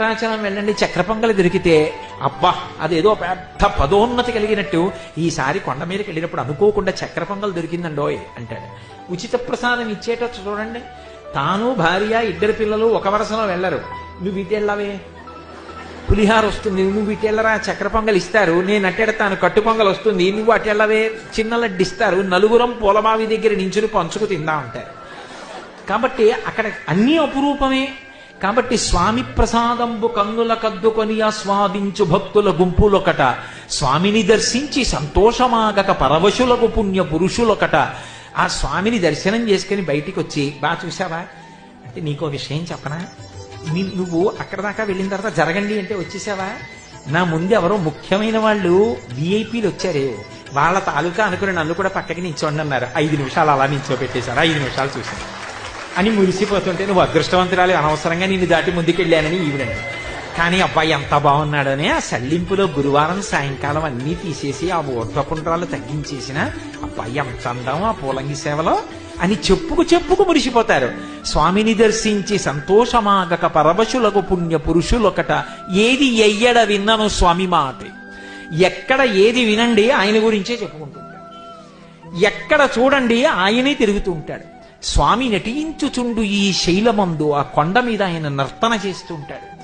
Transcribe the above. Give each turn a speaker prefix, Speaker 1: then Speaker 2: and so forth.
Speaker 1: వెంకటాచలం వెళ్ళండి చక్ర పొంగలి దొరికితే అబ్బా అదేదో పెద్ద పదోన్నతి కలిగినట్టు. ఈసారి కొండ మీదకి వెళ్ళినప్పుడు అనుకోకుండా చక్ర పొంగలి దొరికిందండోయ్ అంటాడు. ఉచిత ప్రసాదం ఇచ్చేటట్టు చూడండి. తాను భార్య ఇద్దరు పిల్లలు ఒక వరుసలో వెళ్ళరు. నువ్వు ఇటు వెళ్ళవే. పులిహార వస్తుంది నువ్వు ఇటు వెళ్ళరా చక్ర పొంగల్ ఇస్తారు. నేను అట్టెడతాను కట్టు పొంగలి వస్తుంది నువ్వు అట్టెళ్ళవే చిన్న లడ్డు ఇస్తారు నలుగురం పూలమావి దగ్గర నించుని పంచుకు తిందా ఉంటారు కాబట్టి అక్కడ అన్నీ అపురూపమే. కాబట్టి స్వామి ప్రసాదంబు కన్నుల కద్దుకొని ఆస్వాదించు భక్తుల గుంపులొకట. స్వామిని దర్శించి సంతోషమాగక పరవశులకు పుణ్య పురుషులొకట. ఆ స్వామిని దర్శనం చేసుకుని బయటికి వచ్చి బాగా చూసావా అంటే నీకో విషయం చెప్పనా? నువ్వు అక్కడ దాకా వెళ్ళిన తర్వాత జరగండి అంటే వచ్చేసావా? నా ముందు ఎవరో ముఖ్యమైన వాళ్ళు విఐపీలు వచ్చారే. వాళ్ళ తాలూకా అనుకుని నన్ను కూడా పక్కకి నించోండి అన్నారు ఐదు నిమిషాలు అలా నించోబెట్టేశారు. ఐదు నిమిషాలు చూశాను అని మురిసిపోతుంటే నువ్వు అదృష్టవంతురాలు అనవసరంగా నిన్ను దాటి ముందుకెళ్ళానని ఈవిడండి కానీ అబ్బాయి ఎంత బాగున్నాడని ఆ సల్లింపులో గురువారం సాయంకాలం అన్నీ తీసేసి ఆ ఊర్ధపుండ్రాలు తగ్గించేసిన అబ్బాయి ఎంత అందం ఆ పూలంగి సేవలో అని చెప్పుకు చెప్పుకు మురిసిపోతారు. స్వామిని దర్శించి సంతోషమాగక పరవశులకు పుణ్య పురుషులొకట ఏది ఎయ్యడ విన్నను స్వామి మాట. ఎక్కడ ఏది వినండి ఆయన గురించే చెప్పుకుంటుంటాడు. ఎక్కడ చూడండి ఆయనే తిరుగుతూ ఉంటాడు. స్వామి నటించుచుండు ఈ శైలమందు ఆ కొండ మీద ఆయన నర్తన చేస్తూ ఉంటాడు.